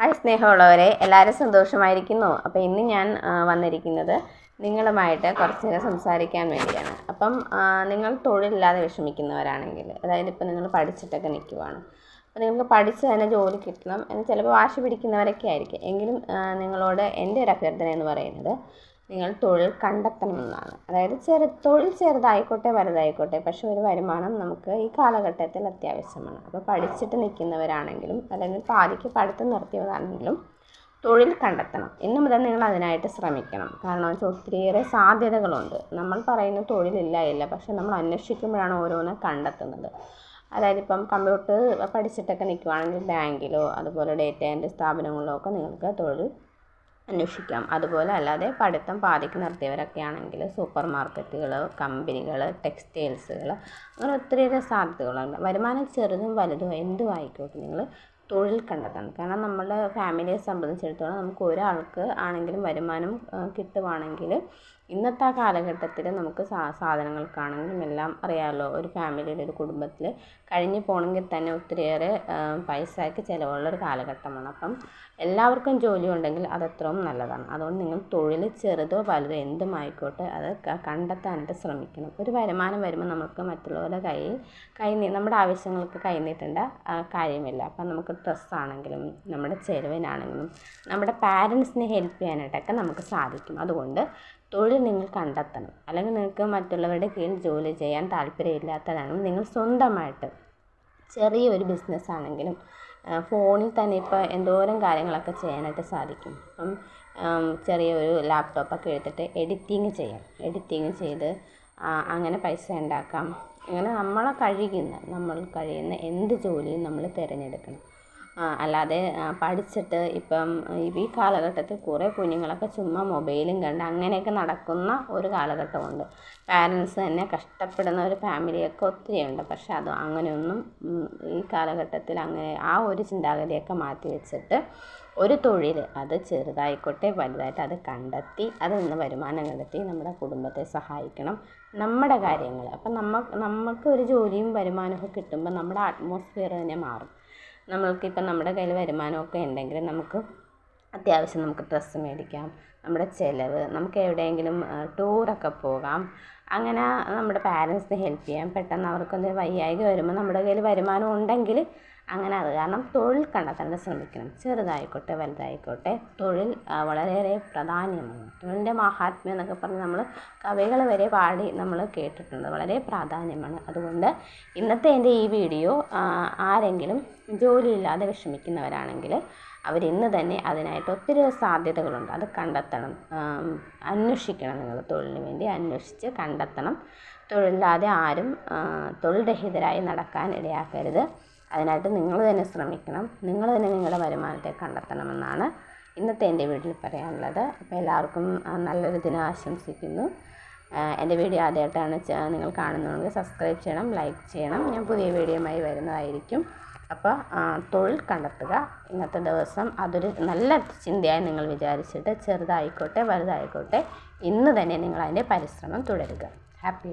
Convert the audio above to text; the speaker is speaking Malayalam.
ഹായ് സ്നേഹമുള്ളവരെ എല്ലാവരും സന്തോഷമായിരിക്കുന്നു. അപ്പോൾ ഇന്ന് ഞാൻ വന്നിരിക്കുന്നത് നിങ്ങളുമായിട്ട് കുറച്ച് നേരം സംസാരിക്കാൻ വേണ്ടിയാണ്. അപ്പം നിങ്ങൾ തൊഴിലില്ലാതെ വിഷമിക്കുന്നവരാണെങ്കിൽ അതായത് ഇപ്പോൾ നിങ്ങൾ പഠിച്ചിട്ടൊക്കെ നിൽക്കുവാണ്. അപ്പോൾ നിങ്ങൾക്ക് പഠിച്ച് തന്നെ ജോലി കിട്ടണം എന്ന് ചിലപ്പോൾ വാശി പിടിക്കുന്നവരൊക്കെ ആയിരിക്കും. എങ്കിലും നിങ്ങളോട് എന്റെ ഒരു അഭ്യർത്ഥന എന്ന് പറയുന്നത് നിങ്ങൾ തൊഴിൽ കണ്ടെത്തണമെന്നാണ്. അതായത് ചെറു തൊഴിൽ ചെറുതായിക്കോട്ടെ വലുതായിക്കോട്ടെ പക്ഷെ ഒരു വരുമാനം നമുക്ക് ഈ കാലഘട്ടത്തിൽ അത്യാവശ്യമാണ്. അപ്പോൾ പഠിച്ചിട്ട് നിൽക്കുന്നവരാണെങ്കിലും അല്ലെങ്കിൽ പാതിക്ക് പഠിത്തം നിർത്തിയവരാണെങ്കിലും തൊഴിൽ കണ്ടെത്തണം. ഇന്നു മുതൽ നിങ്ങൾ അതിനായിട്ട് ശ്രമിക്കണം. കാരണം വെച്ചാൽ ഒത്തിരിയേറെ സാധ്യതകളുണ്ട്. നമ്മൾ പറയുന്ന തൊഴിലില്ല ഇല്ല പക്ഷെ നമ്മൾ അന്വേഷിക്കുമ്പോഴാണ് ഓരോന്ന് കണ്ടെത്തുന്നത്. അതായത് ഇപ്പം കമ്പ്യൂട്ടർ പഠിച്ചിട്ടൊക്കെ നിൽക്കുവാണെങ്കിൽ ബാങ്കിലോ അതുപോലെ ഡേറ്റ എന്റെ സ്ഥാപനങ്ങളിലോ ഒക്കെ നിങ്ങൾക്ക് തൊഴിൽ അന്വേഷിക്കാം. അതുപോലെ അല്ലാതെ പഠിത്തം പാതിക്ക് നിർത്തിയവരൊക്കെ ആണെങ്കിൽ സൂപ്പർ മാർക്കറ്റുകൾ കമ്പനികൾ ടെക്സ്റ്റൈൽസുകൾ അങ്ങനെ ഒത്തിരിയേറെ സാധ്യതകളുണ്ട്. വരുമാനം ചെറുതും വലുതും എന്തും ആയിക്കോട്ടെ. നിങ്ങൾ തൊഴിൽ കണ്ടെത്തണം. കാരണം നമ്മുടെ ഫാമിലിയെ സംബന്ധിച്ചിടത്തോളം നമുക്ക് ഒരാൾക്ക് ആണെങ്കിലും വരുമാനം കിട്ടുവാണെങ്കിൽ ഇന്നത്തെ ആ കാലഘട്ടത്തിൽ നമുക്ക് സാ സാധനങ്ങൾക്കാണെങ്കിലും എല്ലാം അറിയാമല്ലോ ഒരു ഫാമിലിയിൽ ഒരു കുടുംബത്തിൽ കഴിഞ്ഞു പോകണമെങ്കിൽ തന്നെ ഒത്തിരിയേറെ പൈസയ്ക്ക് ചിലവുള്ള ഒരു കാലഘട്ടമാണ്. അപ്പം എല്ലാവർക്കും ജോലി ഉണ്ടെങ്കിൽ അതത്രയും നല്ലതാണ്. അതുകൊണ്ട് നിങ്ങൾ തൊഴിൽ ചെറുതോ വലുതോ എന്തുമായിക്കോട്ടെ അത് കണ്ടെത്താനായിട്ട് ശ്രമിക്കണം. ഒരു വരുമാനം വരുമ്പോൾ നമുക്ക് മറ്റുള്ളവരുടെ കൈ കൈ നമ്മുടെ ആവശ്യങ്ങൾക്ക് കൈ നീട്ടേണ്ട കാര്യമില്ല. അപ്പം നമുക്ക് ഡ്രസ്സാണെങ്കിലും നമ്മുടെ ചെലവിനാണെങ്കിലും നമ്മുടെ പാരൻസിനെ ഹെൽപ്പ് ചെയ്യാനായിട്ടൊക്കെ നമുക്ക് സാധിക്കും. അതുകൊണ്ട് തൊഴിൽ നിങ്ങൾ കണ്ടെത്തണം. അല്ലെങ്കിൽ നിങ്ങൾക്ക് മറ്റുള്ളവരുടെ കീഴിൽ ജോലി ചെയ്യാൻ താല്പര്യമില്ലാത്തതാണെങ്കിൽ നിങ്ങൾ സ്വന്തമായിട്ട് ചെറിയൊരു ബിസിനസ് ആണെങ്കിലും ഫോണിൽ തന്നെ ഇപ്പോൾ എന്തോരം കാര്യങ്ങളൊക്കെ ചെയ്യാനായിട്ട് സാധിക്കും. അപ്പം ചെറിയൊരു ലാപ്ടോപ്പൊക്കെ എടുത്തിട്ട് എഡിറ്റിങ് ചെയ്യാം. എഡിറ്റിങ് ചെയ്ത് അങ്ങനെ പൈസ ഉണ്ടാക്കാം. അങ്ങനെ നമ്മളെ കഴിയുന്ന നമ്മൾ കഴിയുന്ന എന്ത് ജോലിയും നമ്മൾ തിരഞ്ഞെടുക്കണം. അല്ലാതെ പഠിച്ചിട്ട് ഇപ്പം ഈ കാലഘട്ടത്തിൽ കുറേ കുഞ്ഞുങ്ങളൊക്കെ ചുമ്മാ മൊബൈലും കണ്ട് അങ്ങനെയൊക്കെ നടക്കുന്ന ഒരു കാലഘട്ടമുണ്ട്. പാരൻസ് തന്നെ കഷ്ടപ്പെടുന്ന ഒരു ഫാമിലിയൊക്കെ ഒത്തിരിയുണ്ട്. പക്ഷെ അത് അങ്ങനെയൊന്നും ഈ കാലഘട്ടത്തിൽ അങ്ങനെ ആ ഒരു ചിന്താഗതിയൊക്കെ മാറ്റി വെച്ചിട്ട് ഒരു തൊഴിൽ അത് ചെറുതായിക്കോട്ടെ വലുതായിട്ട് അത് കണ്ടെത്തി അതിൽ നിന്ന് വരുമാനം കണ്ടെത്തി നമ്മുടെ കുടുംബത്തെ സഹായിക്കണം. നമ്മുടെ കാര്യങ്ങൾ. അപ്പം നമ്മൾ നമുക്ക് ഒരു ജോലിയും വരുമാനമൊക്കെ കിട്ടുമ്പോൾ നമ്മുടെ അറ്റ്മോസ്ഫിയർ തന്നെ മാറും. നമ്മൾക്കിപ്പം നമ്മുടെ കയ്യിൽ വരുമാനമൊക്കെ ഉണ്ടെങ്കിൽ നമുക്ക് അത്യാവശ്യം നമുക്ക് ഡ്രസ്സ് മേടിക്കാം നമ്മുടെ ചിലവ് നമുക്ക് എവിടെയെങ്കിലും ടൂറൊക്കെ പോകാം. അങ്ങനെ നമ്മുടെ പാരൻസിനെ ഹെൽപ്പ് ചെയ്യാം. പെട്ടെന്ന് അവർക്കൊന്ന് വയ്യായ്ക വരുമ്പോൾ നമ്മുടെ കയ്യിൽ വരുമാനം ഉണ്ടെങ്കിൽ അങ്ങനെ അത് കാരണം തൊഴിൽ കണ്ടെത്താൻ ശ്രമിക്കണം. ചെറുതായിക്കോട്ടെ വലുതായിക്കോട്ടെ തൊഴിൽ വളരെയേറെ പ്രാധാന്യമാണ്. തൊഴിലിന്റെ മഹാത്മ്യം എന്നൊക്കെ പറഞ്ഞ് നമ്മൾ കവികൾ വരെ പാടി നമ്മൾ കേട്ടിട്ടുണ്ട്. വളരെ പ്രാധാന്യമാണ്. അതുകൊണ്ട് ഇന്നത്തെ എന്റെ ഈ വീഡിയോ ആരെങ്കിലും ജോലിയില്ലാതെ വിഷമിക്കുന്നവരാണെങ്കിൽ അവർ ഇന്ന് തന്നെ അതിനായിട്ട് ഒത്തിരി സാധ്യതകളുണ്ട്. അത് കണ്ടെത്തണം. അന്വേഷിക്കണം നിങ്ങൾ തൊഴിലിന് വേണ്ടി. അന്വേഷിച്ച് കണ്ടെത്തണം. തൊഴിലില്ലാതെ ആരും തൊഴിൽ രഹിതരായി നടക്കാൻ ഇടയാക്കരുത്. അതിനായിട്ട് നിങ്ങൾ തന്നെ ശ്രമിക്കണം. നിങ്ങൾ തന്നെ നിങ്ങളുടെ വരുമാനത്തെ കണ്ടെത്തണമെന്നാണ് ഇന്നത്തെ എന്റെ വീട്ടിൽ പറയാനുള്ളത്. അപ്പോൾ എല്ലാവർക്കും നല്ലൊരു ദിനം ആശംസിക്കുന്നു. എന്റെ വീഡിയോ ആദ്യമായിട്ടാണ് നിങ്ങൾ കാണുന്നതെങ്കിൽ സബ്സ്ക്രൈബ് ചെയ്യണം ലൈക്ക് ചെയ്യണം. ഞാൻ പുതിയ വീഡിയോയുമായി വരുന്നതായിരിക്കും. അപ്പോൾ തൊഴിൽ കണ്ടെത്തുക. ഇന്നത്തെ ദിവസം അതൊരു നല്ല ചിന്തയായി നിങ്ങൾ വിചാരിച്ചിട്ട് ചെറുതായിക്കോട്ടെ വലുതായിക്കോട്ടെ ഇന്ന് തന്നെ നിങ്ങൾ അതിന്റെ പരിശ്രമം തുടരുക. ഹാപ്പി